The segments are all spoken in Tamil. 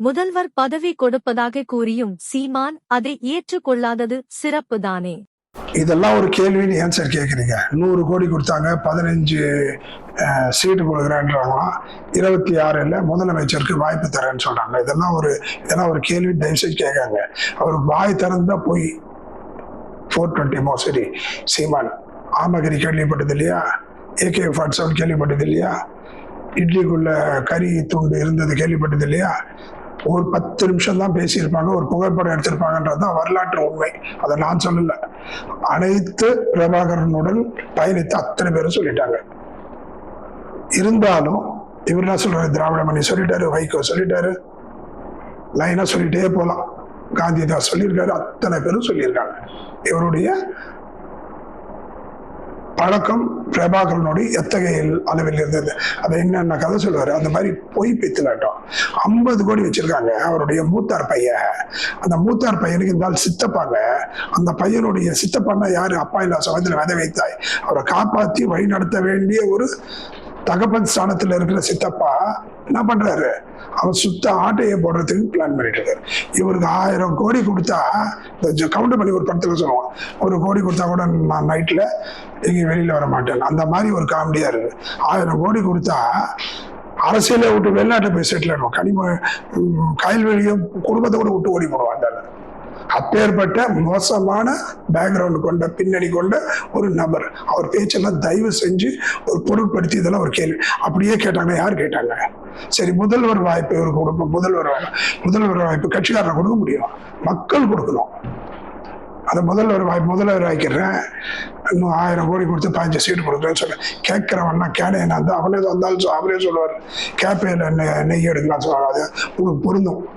முதல்வர் பதவி கொடுப்பதாக கூறியும் சீமான் அதை ஏற்றுக்கொள்ளாதது சிறப்புதானே இதெல்லாம் ஒரு கேள்வின்னு ஆன்சர் கேட்குறீங்க நூறு கோடி கொடுத்தாங்க பதினஞ்சு சீட்டு கொடுக்குறேன்றாங்களாம். இருபத்தி ஆறில் முதலமைச்சருக்கு வாய்ப்பு தரேன்னு சொல்கிறாங்க இதெல்லாம் ஒரு இதெல்லாம் ஒரு கேள்வி தயவுசெய்து கேட்காங்க அவர் வாய் திறந்தா போய் ஃபோர் டுவெண்ட்டி மோசடி சீமான் ஆமகிரி கேள்விப்பட்டது இல்லையா? ஏகே ஃபார்ட் செவன் கேள்விப்பட்டது இல்லையா? இட்லிக்குள்ள கறி தூண்டு இருந்தது கேள்விப்பட்டது இல்லையா? ஒரு பத்து நிமிஷம் தான் பேசியிருப்பாங்க ஒரு புகைப்படம் எடுத்திருப்பாங்கன்றது தான் வரலாற்று உண்மை. அதை நான் சொல்லல. அனைத்து பிரபாகரனுடன் பயணித்த அத்தனை பேரும் சொல்லிட்டாங்க. இருந்தாலும் இவர் என்ன சொல்றாரு? திராவிட மணி சொல்லிட்டாரு வைகோ சொல்லிட்டாரு லைனா சொல்லிட்டே போலாம். காந்திதாஸ் சொல்லியிருக்காரு அத்தனை பேரும் சொல்லியிருக்காங்க. இவருடைய பழக்கம் பிரபாகரனோடு எத்தகைய அளவில் இருந்தது? அதை என்னென்ன கதை சொல்லுவாரு அந்த மாதிரி பொய் பித்தலாட்டம். ஐம்பது கோடி வச்சிருக்காங்க அவருடைய மூத்தார் பையன். அந்த மூத்தார் பையனுக்கு இருந்தால் சித்தப்பாங்க. அந்த பையனுடைய சித்தப்பான்னா யாரு? அப்பா இல்லா சமயத்தில் விதை வைத்தாய். அவரை காப்பாற்றி வழி நடத்த வேண்டிய ஒரு தகப்பன் ஸ்தானத்துல இருக்கிற சித்தப்பா என்ன பண்றாரு? அவர் சுத்த ஆட்டையை போடுறதுக்கு பிளான் பண்ணிட்டு இருக்காரு. இவருக்கு ஆயிரம் கோடி கொடுத்தா கவுண்டர் பண்ணி ஒரு படத்துல சொல்லுவான் ஒரு கோடி கொடுத்தா கூட நான் நைட்ல எங்கேயும் வெளியில வர மாட்டேன். அந்த மாதிரி ஒரு காமெடியா இருக்கு. ஆயிரம் கோடி கொடுத்தா அரசியலை விட்டு வெளிநாட்டை போய் செட்டில் ஆகும் கனிம உம், கயல்வெளியும் குடும்பத்தை கூட விட்டு ஓடி போடுவான் அந்த அப்பேற்பட்ட மோசமான பேக்ரவுண்ட் கொண்ட பின்னணி கொண்ட ஒரு நபர். அவர் பேச்செல்லாம் தயவு செஞ்சு ஒரு பொருட்படுத்தி இதெல்லாம் ஒரு கேள்வி. அப்படியே கேட்டாங்க. யார் கேட்டாங்க? சரி முதல்வர் வாய்ப்பு இவருக்கு கொடுப்போம். முதல்வர் வாய்ப்பு. முதல்வர் வாய்ப்பு கட்சிக்காரனை கொடுக்க முடியும். மக்கள் கொடுக்கணும். அந்த முதல்வர் வாய்ப்பு முதல்வர் வாய்க்கிறேன். இன்னும் ஆயிரம் கோடி கொடுத்து பதினஞ்சு சீட்டு கொடுக்குறேன்னு சொல்ல கேட்கிறவன்னா கேனே என்ன தான் அவனே வந்தாலும் சொல் அவரே சொல்லுவார். கேப்பையில் நெய் நெய் எடுக்கலாம் சொல்லுவாங்க அது உங்களுக்கு பொருந்தும்.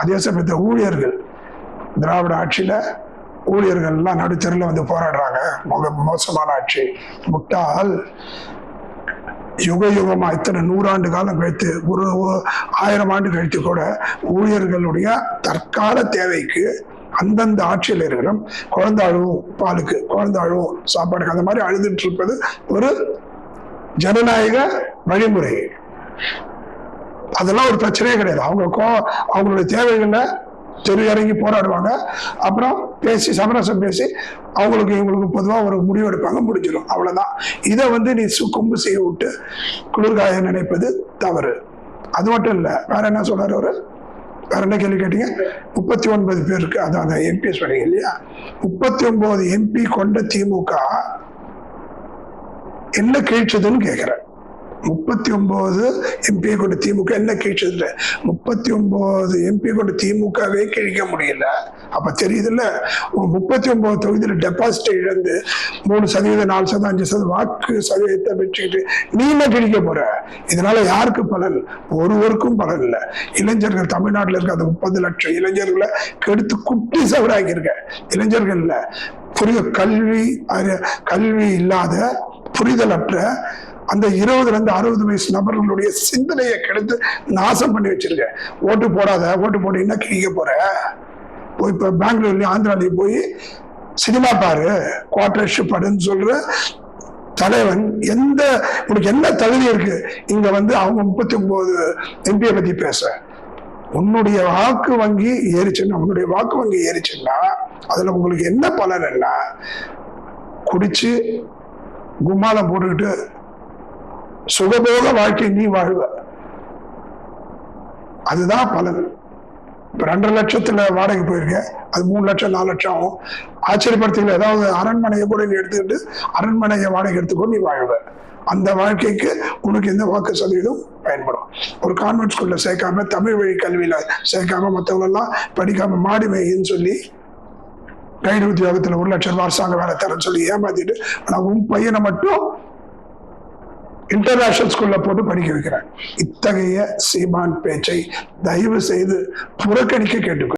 அதே சமயத்தில் ஊழியர்கள் திராவிட ஆட்சியில ஊழியர்கள் எல்லாம் வந்து போராடுறாங்க. மிக மோசமான ஆட்சி. முட்டாள். யுக யுகமா இத்தனை நூறாண்டு காலம் கழித்து ஒரு ஆயிரம் ஆண்டு கழித்து கூட ஊழியர்களுடைய தற்கால தேவைக்கு அந்தந்த ஆட்சியில் இருக்கிற குழந்தை அழுவும் பாலுக்கு குழந்தை அழுவும் சாப்பாடுக்கு அந்த மாதிரி அழுதுட்டு இருப்பது ஒரு ஜனநாயக வழிமுறை. அதெல்லாம் ஒரு பிரச்சனையே கிடையாது. அவங்க அவங்களுடைய தேவைகளை தெரு இறங்கி போராடுவாங்க. அப்புறம் பேசி சமரசம் பேசி அவங்களுக்கு இவங்களுக்கு பொதுவாக ஒரு முடிவு எடுப்பாங்க முடிஞ்சிடும் அவ்வளவுதான். இதை வந்து நீ சுக்கும்பு செய்ய விட்டு குளிர்காய நினைப்பது தவறு. அது மட்டும் இல்லை வேற என்ன சொல்றாரு அவரு? வேற என்ன கேள்வி கேட்டீங்க? முப்பத்தி ஒன்பது பேருக்கு அதான் அந்த எம்பி சொன்னீங்க இல்லையா முப்பத்தி ஒன்பது எம்பி கொண்ட திமுக என்ன கீழ்ச்சதுன்னு கேட்கிறேன் முப்பத்தி ஒன்பது எம்பி கொண்ட திமுக என்ன கீழ்ச்சதுல முப்பத்தி ஒன்பது எம்பி கொண்ட திமுகவே கிழிக்க முடியல. அப்ப தெரியுதுல்ல? முப்பத்தி ஒன்பது தொகுதியில டெபாசிட் இழந்து மூணு சதவீதம் நாலு சதவீதம் அஞ்சு சதவீதம் வாக்கு சதவீதத்தை வச்சுக்கிட்டு நீ என்ன கிழிக்க போற? இதனால யாருக்கு பலன்? ஒருவருக்கும் பலன் இல்லை. இளைஞர்கள் தமிழ்நாட்டில் இருக்க அந்த முப்பது லட்சம் இளைஞர்களை கெடுத்து குட்டி சவராக்கியிருக்க. இளைஞர்கள் இல்லை. புரிய கல்வி அறி- கல்வி இல்லாத புரிதலற்ற அந்த இருபதுலேருந்து அறுபது வயசு நபர்களுடைய சிந்தனையை கெடுத்து நாசம் பண்ணி வச்சிருக்க. ஓட்டு போடாத ஓட்டு போட்டீங்கன்னா கிழிக்க போற? போய் இப்போ பெங்களூர்லேயும் ஆந்திராலையும் போய் சினிமா பாரு குவார்டர்ஷிப் படுன்னு சொல்ற தலைவன் எந்த உனக்கு என்ன தகுதி இருக்கு? இங்க வந்து அவங்க முப்பத்தி ஒன்பது எம்பியை பத்தி பேச. உன்னுடைய வாக்கு வங்கி ஏறிச்சுன்னா உன்னுடைய வாக்கு வங்கி ஏறிச்சுன்னா அதுல உங்களுக்கு என்ன பலன் என்ன குடிச்சு கும்மாலம் போட்டுக்கிட்டு சுகபோக வாழ்க்கை நீ வாழ்வ. அதுதான் பலன். இப்ப ரெண்டரை லட்சத்துல வாடகை போயிருக்கேன் அது மூணு லட்சம் நாலு லட்சம் ஆகும். ஆச்சரியப்படுத்திக்கல ஏதாவது அரண்மனையை கூட நீ எடுத்துக்கிட்டு அரண்மனையை வாடகை எடுத்துக்கோ நீ வாழ்வ. அந்த வாழ்க்கைக்கு உனக்கு எந்த வாக்கு சதவீதம் பயன்படும். ஒரு கான்வென்ட் ஸ்கூல்ல சேர்க்காம தமிழ் வழி கல்வியில சேர்க்காம மற்றவங்களெல்லாம் படிக்காம மாடி மேயின்னு சொல்லி கைடு உத்தியோகத்துல ஒரு லட்சம் ரூபாய் அரசாங்க வேலை தரேன்னு சொல்லி ஏமாத்திட்டு ஆனா உன் பையனை மட்டும் இன்டர்நேஷனல் ஸ்கூல்ல போட்டு படிக்க வைக்கிறேன் இத்தகைய சீமான் பேச்சை தயவு செய்து புறக்கணிக்க கேட்டுக்கொள்